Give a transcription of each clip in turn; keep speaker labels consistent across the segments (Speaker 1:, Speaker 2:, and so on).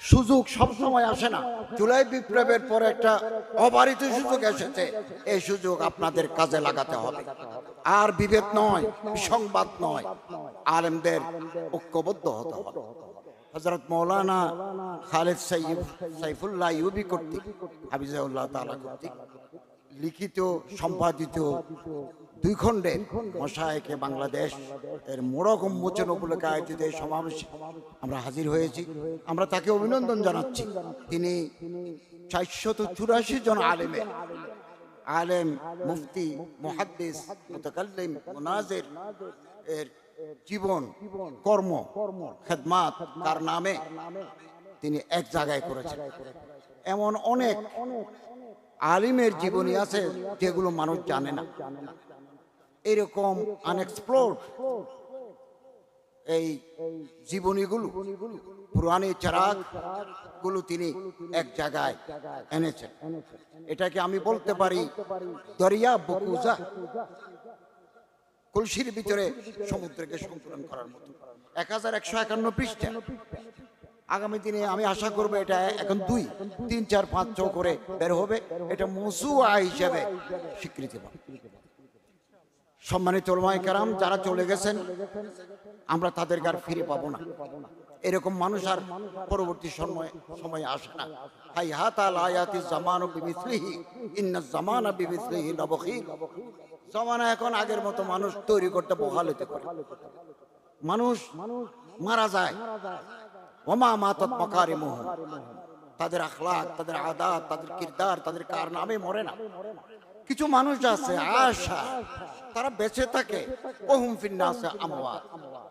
Speaker 1: সুযোগ সবসময় আসে না। জুলাই বিপ্লবের পরে একটা অবারিত সুযোগ এসেছে। এই সুযোগ আপনাদের কাজে লাগাতে হবে। আর বিভেদ নয়, সংবাদ নয়, আলেমদের ঐক্যবদ্ধ হতে হবে। হজরত মৌলানা খালেদ সাইফ, সাইফুল্লাহ ইউবি কর্তৃক হাফিজাউল্লাহ তাআলা কর্তৃক লিখিত, সম্পাদিত দুই খণ্ডের মশায়েকে বাংলাদেশ এর মোড়ক উন্মোচন উপলক্ষে আয়োজিত এই সমাবেশে আমরা হাজির হয়েছি। আমরা তাকে অভিনন্দন জানাচ্ছি। তিনি চারশত চুরাশি জন আলেমের আলেম মুফতি মুহাদ্দিস মুতাকাল্লিম মুনাজির এর জীবন কর্ম খেদমাত তার নামে তিনি এক জায়গায় করেছেন। এমন অনেক আলিমের জীবনী আছে যেগুলো মানুষ জানে না। এরকম আনএক্সপ্লোর এই জীবনীগুলো পুরানি গুলো তিনি এক জায়গায় এনেছেন। এটাকে আমি বলতে পারি দরিয়া বকুজা। কলসির ভিতরে সমুদ্রকে সন্তুলন করার মতো। এক হাজার একশো একান্ন পৃষ্ঠা। আগামী দিনে আমি আশা করব এটা এখন দুই, তিন, চার, পাঁচ ছ করে বের হবে। এটা মসুয়া হিসেবে স্বীকৃতি পাবে। সম্মানিত ওলমায়ে কারাম, যারা চলে গেছেন, আমরা তাদেরকে আর ফিরে পাবো না। এরকম মানুষ আর পরবর্তী সময় সময় আসে না। হাই হাত আল আয়াতি জামানো বিমিসলিহি, ইন্না জামানা বিমিসলিহি লবখিল জামানা এখন আগের মতো মানুষ তৈরি করতে বহালিতে করে মানুষ মারা যায়। ওমা মাতাত মাকারিমুহ। তাদের আখলাক, তাদের আদাত, তাদের কিরদার, তাদের কারনামে মরে না। কিছু মানুষ আছে আশা তারা বেঁচে থাকে। ওহুম ফিন্নাসে আমওয়াত।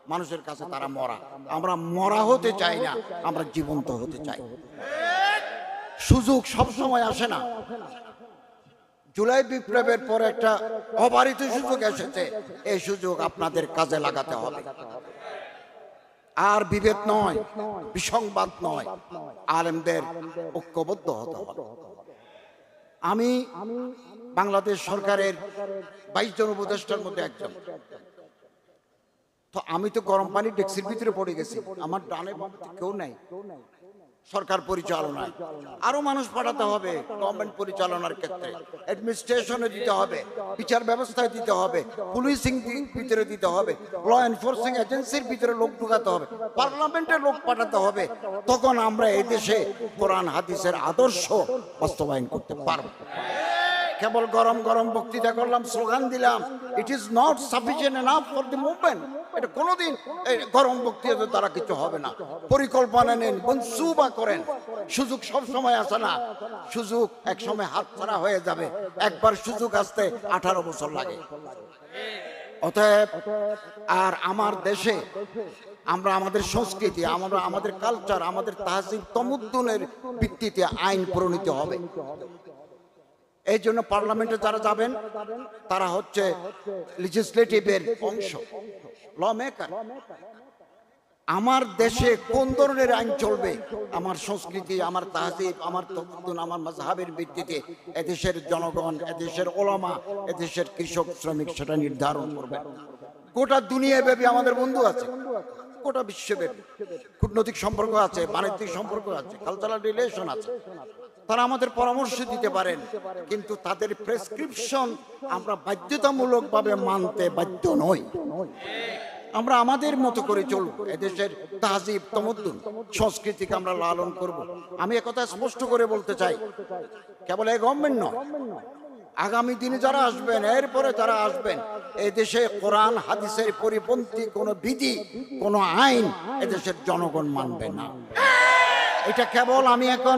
Speaker 1: মানুষের কাছে তারা মরা। আমরা মরা। হতে চাই না আমরা জীবন্ত হতে চাই। সুযোগ সব সময় আসে না। জুলাই বিপ্লবের পরে একটা অবারিত সুযোগ এসেছে। এই সুযোগ আপনাদের কাজে লাগাতে হবে। আর বিভেদ নয় বিসংবাদ নয়। আলেমদের ঐক্যবদ্ধ হতে হবে। আমি বাংলাদেশ সরকারের বাইশ জন উপদেষ্টার মধ্যে একজন। তো আমি তো গরম পানি ডেক্সির ভিতরে পড়ে গেছি। আমার ডানে কেউ নাই। সরকার পরিচালনায় আরও মানুষ পাঠাতে হবে গভর্নমেন্ট পরিচালনার ক্ষেত্রে। অ্যাডমিনিস্ট্রেশনে দিতে হবে, বিচার ব্যবস্থায় দিতে হবে পুলিশিং ভিতরে দিতে হবে ল এনফোর্সিং এজেন্সির ভিতরে লোক ঢুকাতে হবে পার্লামেন্টের লোক পাঠাতে হবে। তখন আমরা এদেশে দেশে কোরআন, হাদিসের আদর্শ বাস্তবায়ন করতে পারব। কেবল গরম গরম বক্তৃতা করলাম, স্লোগান দিলাম। It is not sufficient enough for the movement এটা কোনোদিন গরম বক্তৃতা দ্বারা কিছু হবে না। পরিকল্পনা নেন, মনসুবা করেন। সুযোগ সব সময় আসে না। সুযোগ এক সময় হাত ছাড়া হয়ে যাবে। একবার সুযোগ আসতে আঠারো বছর লাগে। অতএব, আর আমার দেশে আমরা আমাদের সংস্কৃতি, আমরা আমাদের কালচার আমাদের তাহসিব তমুদ্দুনের ভিত্তিতে আইন প্রণীত হবে। এই জন্য পার্লামেন্টে যারা যাবেন, তারা হচ্ছে লিজিসলেটিভের অংশ ল মেকার আমার দেশে কোন ধরনের আইন চলবে? আমার সংস্কৃতি, আমার তাহজিব, আমার তমদ্দুন আমার মজহাবের ভিত্তিতে এদেশের জনগণ, এদেশের ওলামা, এদেশের কৃষক, শ্রমিক, সেটা নির্ধারণ করবে। গোটা দুনিয়া ব্যাপী আমাদের বন্ধু আছে। গোটা বিশ্বব্যাপী কূটনৈতিক সম্পর্ক আছে, বাণিজ্যিক সম্পর্ক আছে কালচারাল রিলেশন আছে। তারা আমাদের পরামর্শ দিতে পারেন, কিন্তু তাদের প্রেসক্রিপশন আমরা বাধ্যতামূলকভাবে মানতে বাধ্য নই। আমরা আমাদের মতো করে চলবো, এদেশের তাহজিব তমদ্দুন, সংস্কৃতিকে আমরা লালন করব। আমি একথা স্পষ্ট করে বলতে চাই, কেবল এই গভর্নমেন্ট নয়, আগামী দিনে যারা আসবেন, এরপরে যারা আসবেন, এদেশে দেশে কোরআন, হাদিসের পরিপন্থী কোনো বিধি, কোনো আইন এদেশের জনগণ মানবে না। এটা কেবল আমি এখন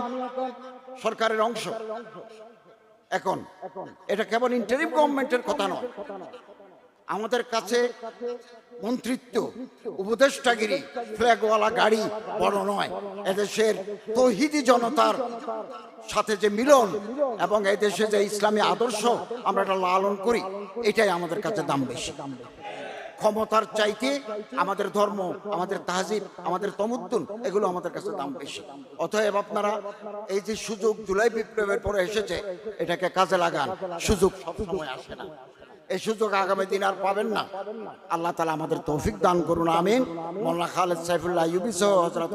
Speaker 1: সরকারের অংশ। এখন, এটা কেবল ইন্টারিম গভর্নমেন্টের কথা নয়। আমাদের কাছে মন্ত্রিত্ব, উপদেষ্টাগিরি, ফ্ল্যাগওয়ালা গাড়ি বড় নয়। এদেশের তহিদি জনতার সাথে যে মিলন এবং এদেশে যে ইসলামী আদর্শ আমরা এটা লালন করি, এটাই আমাদের কাছে দাম বেশি। ক্ষমতার চাইতে আমাদের ধর্ম, আমাদের তাহজিব, আমাদের তমুদ্দুন, এগুলো আমাদের কাছে দাম বেশি। অতএব আপনারা এই যে সুযোগ জুলাই বিপ্লবের পরে এসেছে, এটাকে কাজে লাগান। সুযোগ সবসময় আসে না। এই সুযোগ আগামী দিন আর পাবেন না। আল্লাহ তালা আমাদের তৌফিক দান করুন, আমিন। মোল্লা খালেদ সাইফুল্লাহ ইউবি সহ হজরত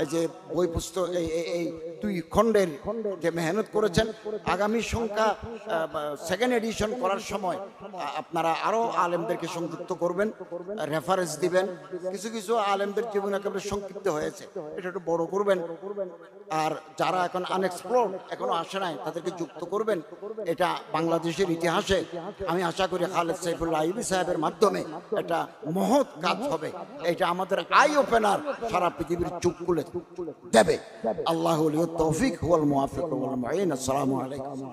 Speaker 1: এই যে বই পুস্তক এই- এই দুই খণ্ডের যে মেহনত করেছেন আগামী সংখ্যা সেকেন্ড এডিশন করার সময় আপনারা আরও আলেমদেরকে সংযুক্ত করবেন রেফারেন্স দিবেন। কিছু কিছু আলেমদের জীবন একেবারে সংক্ষিপ্ত হয়েছে। এটা একটু বড় করবেন। আর যারা এখন আনএক্সপ্লোর এখনও আসে নাই তাদেরকে যুক্ত করবেন। এটা বাংলাদেশের ইতিহাসে আমি আশা করি খালেদ সাইফুল্লাহ আইবি সাহেবের মাধ্যমে একটা মহৎ কাজ হবে। এটা আমাদের আই ওপেনার সারা পৃথিবীর চুপ খুলে দেবে। আল্লাহ التوفيق. هو الموافق والمعين. السلام عليكم.